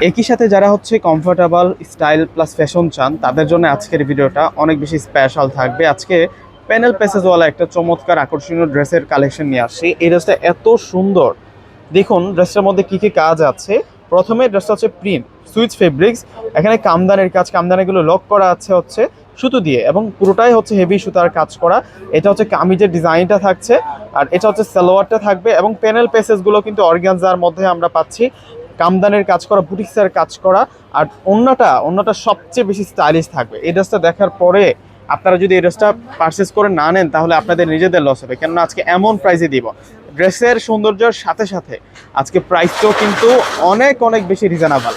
একই সাথে যারা হচ্ছে কমফোর্টেবল স্টাইল প্লাস ফ্যাশন চান, তাদের জন্য আজকের ভিডিওটা অনেক বেশি স্পেশাল থাকবে। আজকে প্যানেল প্যাসেজওয়ালা একটা চমৎকার আকর্ষণীয় ড্রেসের কালেকশন নিয়ে আসছি। এই ড্রেসটা এত সুন্দর। দেখুন, ড্রেসটার মধ্যে কি কি কাজ আছে। প্রথমে ড্রেসটা হচ্ছে প্রিন্ট সুইচ ফেব্রিক্স এখানে কামদানের কাজ, কামদানিগুলো লক করা আছে হচ্ছে সুতো দিয়ে এবং পুরোটাই হচ্ছে হেভি সুতার কাজ করা। এটা হচ্ছে কামিজের ডিজাইনটা থাকছে আর এটা হচ্ছে সালোয়ারটা থাকবে এবং প্যানেল পেসেসগুলো কিন্তু অর্গ্যানজার মধ্যে আমরা পাচ্ছি। কামদানের কাজ করা, বুটিক্সের কাজ করা, আর অন্যটা অন্যটা সবচেয়ে বেশি স্টাইলিশ থাকবে। এই ড্রেসটা দেখার পরে আপনারা যদি এই ড্রেসটা পারচেস করে না নেন, তাহলে আপনাদের নিজেদের লস হবে। কেননা আজকে এমন প্রাইসে দিব। ড্রেসের সৌন্দর্যের সাথে সাথে আজকে প্রাইসটাও কিন্তু অনেক অনেক বেশি রিজনেবল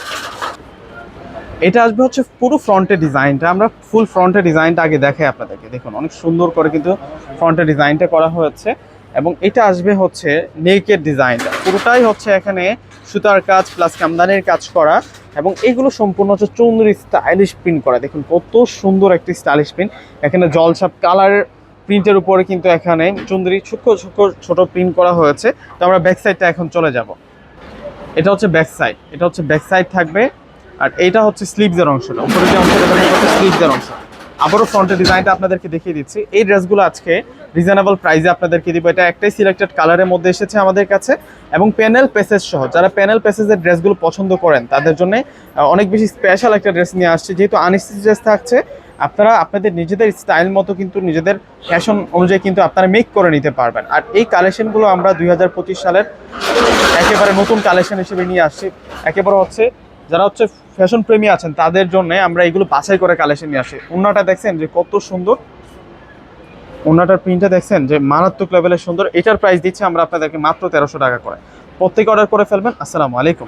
এটা আসবে হচ্ছে পুরো ফ্রন্টের ডিজাইনটা আমরা ফুল ফ্রন্টের ডিজাইনটা আগে দেখাই আপনাদেরকে। দেখুন, অনেক সুন্দর করে কিন্তু ফ্রন্টের ডিজাইনটা করা হয়েছে। এবং এটা আসবে হচ্ছে নেকের ডিজাইনটা পুরোটাই হচ্ছে এখানে সুতার কাজ প্লাস কামদানির কাজ করা এবং এগুলো সম্পূর্ণ হচ্ছে চুনরি স্টাইলিশ প্রিন্ট করা। দেখুন কত সুন্দর একটি স্টাইলিশ প্রিন্ট এখানে জলসাপ কালার প্রিন্টের উপরে কিন্তু এখানে চুন্দরি সূক্ষ্ম সূক্ষ্ম ছোট প্রিন্ট করা হয়েছে। তো আমরা ব্যাক সাইডটা এখন চলে যাব। এটা হচ্ছে ব্যাক সাইড এটা হচ্ছে ব্যাক সাইড থাকবে। আর এইটা হচ্ছে স্লিভসের অংশটা। উপরে যে অংশটা দেখা যাচ্ছে স্লিভসের অংশ। আবারও ফ্রন্টের ডিজাইনটা আপনাদেরকে দেখিয়ে দিচ্ছি। এই ড্রেসগুলো আজকে রিজনেবল প্রাইসে আপনাদেরকে দিব। এটা একটাই সিলেক্টেড কালারের মধ্যে এসেছে আমাদের কাছে। এবং প্যানেল পেসেস সহ, যারা প্যানেল পেসেসের ড্রেসগুলো পছন্দ করেন, তাদের জন্য অনেক বেশি স্পেশাল একটা ড্রেস নিয়ে আসছে। যেহেতু আনস্টিচ ড্রেস থাকছে, আপনারা আপনাদের নিজেদের স্টাইল মতো কিন্তু নিজেদের ফ্যাশন অনুযায়ী কিন্তু আপনারা মেক করে নিতে পারবেন। আর এই কালেকশনগুলো আমরা দুই হাজার পঁচিশ সালের একেবারে নতুন কালেকশন হিসেবে নিয়ে আসছি। একেবারে হচ্ছে, যারা হচ্ছে ফ্যাশন প্রেমী আছেন, তাদের জন্য আমরা এগুলো বাছাই করে কালেকশন নিয়ে আসি ওনাটা দেখছেন যে কত সুন্দর ওনাটার প্রিন্টটা দেখছেন যে মারাত্মক লেভেলের সুন্দর, এটার প্রাইস দিচ্ছে আমরা আপনাদেরকে মাত্র তেরোশো টাকা করে। প্রত্যেকে অর্ডার করে ফেলবেন। আসসালামু আলাইকুম।